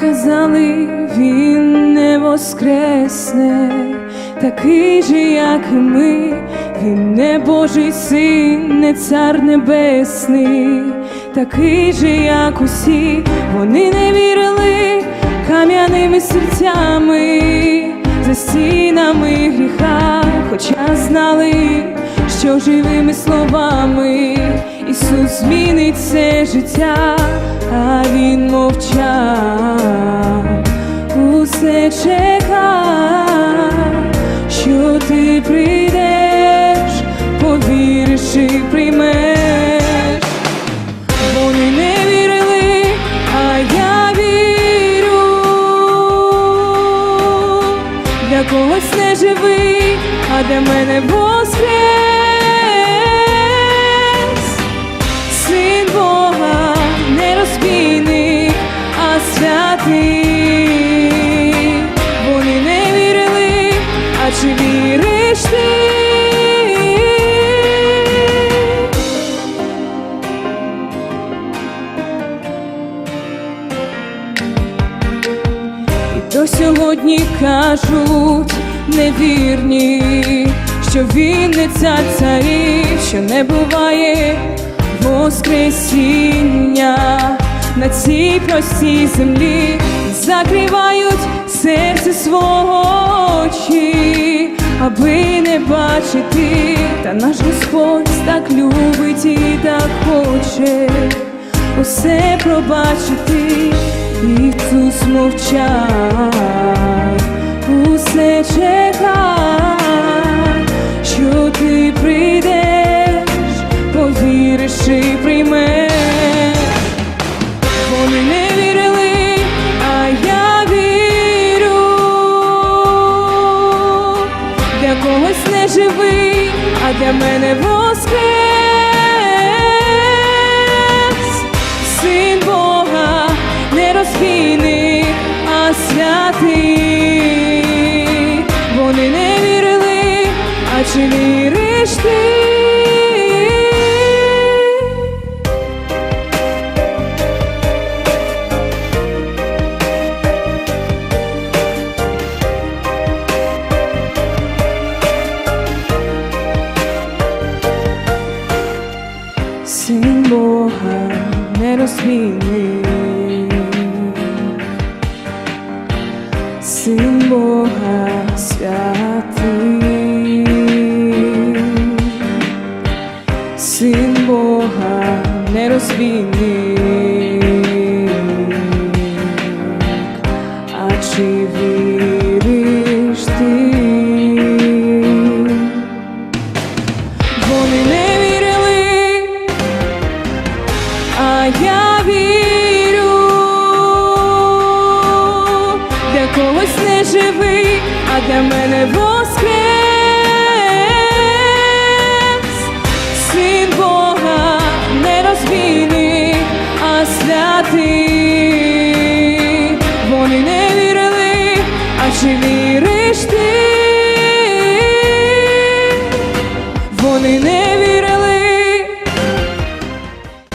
казали, він не воскресне, такий же, як і ми, він не Божий син, не цар небесний, такий же, як усі, вони не вірили кам'яними серцями, за стінами гріха, хоча знали, що живими словами Ісус змінить це життя, а Він мовчав, усе чекав, що ти прийдеш, повіриш приймеш. Вони не вірили, а я вірю. Для когось не живий, а для мене. Син чи віриш ти? І до сьогодні кажуть невірні, що він не цар царів, що не буває воскресіння на цій простій землі, закривають серце свого очі, аби не бачити, та наш Господь так любить і так хоче усе пробачити, Ісус мовчав, живий, а для мене воскрес. Син Бога не розбійник, а святий. Вірю. де когось не живий, а для мене воскрес. Син Бога не розбійний, а святий.